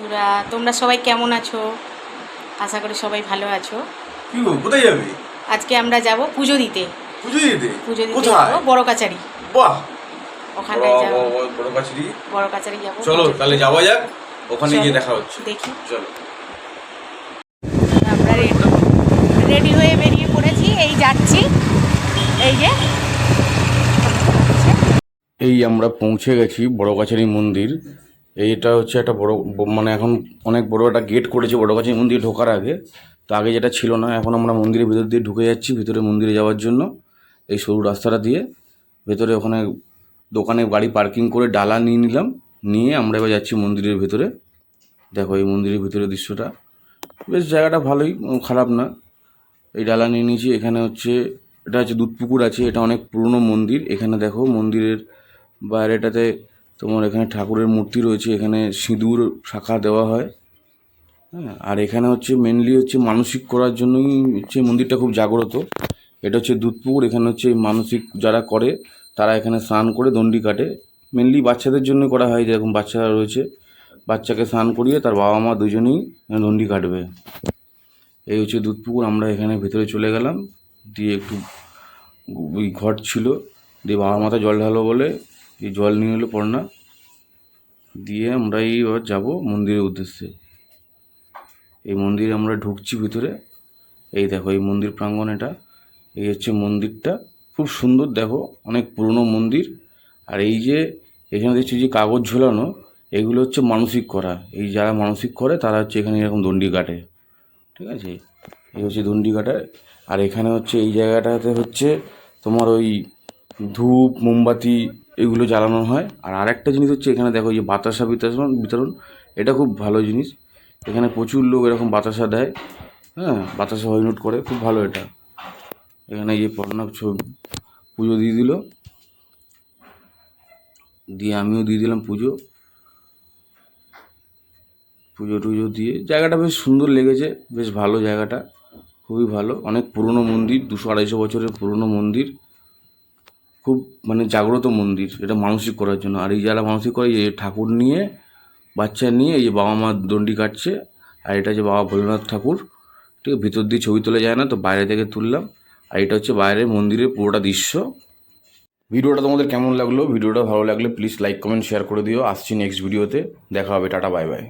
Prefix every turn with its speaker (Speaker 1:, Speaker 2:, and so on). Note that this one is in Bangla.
Speaker 1: বন্ধুরা তোমরা সবাই কেমন আছো? আশা করি সবাই ভালো আছো।
Speaker 2: কোথায় যাবে?
Speaker 1: আজকে আমরা যাব পুজো দিতে।
Speaker 2: পুজো দিতে?
Speaker 1: পুজো দিতে
Speaker 2: কোথায়?
Speaker 1: যাব বড় কাচারি
Speaker 2: বাহ!
Speaker 1: ওখানটায়
Speaker 2: বাহ,
Speaker 1: যাব।
Speaker 2: বড় কাছড়ি
Speaker 1: বড় কাচারি যাব।
Speaker 2: চলো তাহলে যাওয়া যাক। ওখানে গিয়ে দেখা হচ্ছে।
Speaker 1: দেখি।
Speaker 2: চলো।
Speaker 1: আমরা রেডি হয়ে বেরিয়ে পড়েছি। এই যাচ্ছি। এই যে।
Speaker 3: এই আমরা পৌঁছে গেছি বড়গাছারি মন্দির। এইটা হচ্ছে একটা বড় মানে এখন অনেক বড় একটা গেট করেছে বড়গাছারি মন্দির ঢোকার আগে। তো আগে যেটা ছিল না, এখন আমরা মন্দিরের ভিতর দিয়ে ঢুকে যাচ্ছি, ভিতরে মন্দিরে যাওয়ার জন্য। এই সরু রাস্তাটা দিয়ে ভেতরে ওখানে দোকানে গাড়ি পার্কিং করে ডালা নিয়ে নিলাম, নিয়ে আমরা এবার যাচ্ছি মন্দিরের ভেতরে। দেখো এই মন্দিরের ভিতরে দৃশ্যটা। বেশ জায়গাটা ভালোই খারাপ না। এই ডালা নিয়ে নিয়েছি, এখানে হচ্ছে, এটা হচ্ছে দুধপুকুর আছে, এটা অনেক পুরনো মন্দির। এখানে দেখো মন্দিরের বাইরেটাতে তোমার এখানে ঠাকুরের মূর্তি রয়েছে, এখানে সিঁদুর শাখা দেওয়া হয়। হ্যাঁ আর এখানে হচ্ছে মেনলি হচ্ছে মানসিক করার জন্যই হচ্ছে মন্দিরটা খুব জাগ্রত। এটা হচ্ছে দুধপুকুর, এখানে হচ্ছে মানসিক যারা করে, তারা এখানে স্নান করে দণ্ডি কাটে। মেনলি বাচ্চাদের জন্য করা হয়, যেরকম বাচ্চারা রয়েছে, বাচ্চাকে স্নান করিয়ে তার বাবা মা দুজনেই দণ্ডি কাটবে। এই হচ্ছে দুধপুকুর, আমরা এখানে ভেতরে চলে গেলাম। দিয়ে একটু ওই ঘট ছিল, দিয়ে বাবা মাথা জল ঢালো বলে এই জল নিয়ে এলো পড়না। দিয়ে আমরা এইবার যাব মন্দিরের উদ্দেশ্যে। এই মন্দিরে আমরা ঢুকছি ভিতরে। এই দেখো, এই মন্দির প্রাঙ্গণ এটা। এই হচ্ছে মন্দিরটা। খুব সুন্দর দেখো, অনেক পুরনো মন্দির। আর এই যে এখানে দেখছি যে কাগজ ঝোলানো, এগুলো হচ্ছে মানসিক করা। এই যারা মানসিক করে, তারা হচ্ছে এখানে এরকম দণ্ডি কাটে। ঠিক আছে? এই হচ্ছে দণ্ডি কাটা। আর এখানে হচ্ছে এই জায়গাটাতে হচ্ছে তোমার ওই ধূপ, মোমবাতি এগুলো জ্বালানো হয়। আর আরেকটা জিনিস হচ্ছে এখানে দেখো যে বাতাসা বিতরণ বিতরণ, এটা খুব ভালো জিনিস। এখানে প্রচুর লোক এরকম বাতাসা দেয় হ্যাঁ বাতাসা হইনুট করে, খুব ভালো এটা। এখানে যে পর্ণব ছবি, পুজো দিয়ে দিল। দিয়ে আমিও দিয়ে দিলাম পুজো। পুজো টুজো দিয়ে, জায়গাটা বেশ সুন্দর লেগেছে, বেশ ভালো জায়গাটা, খুবই ভালো। অনেক পুরনো মন্দির, দুশো আড়াইশো বছরের পুরনো মন্দির। খুব মানে জাগ্রত মন্দির, এটা মানসিক করার জন্য। আর এই যারা মানসিক করে, এই ঠাকুর নিয়ে, বাচ্চা নিয়ে, এই যে বাবা মা দণ্ডি কাটছে, আর এটা যে বাবা ভোলেনাথ ঠাকুর। ঠিক, ভিতর দিয়ে ছবি তোলা যায় না, তো বাইরে থেকে তুললাম। আর এটা হচ্ছে বাইরের মন্দিরের পুরোটা দৃশ্য। ভিডিওটা তোমাদের কেমন লাগল? ভিডিওটা ভালো লাগলে প্লিজ লাইক কমেন্ট শেয়ার করে দিও। আসছি নেক্সট ভিডিওতে দেখা হবে, টাটা বাই বাই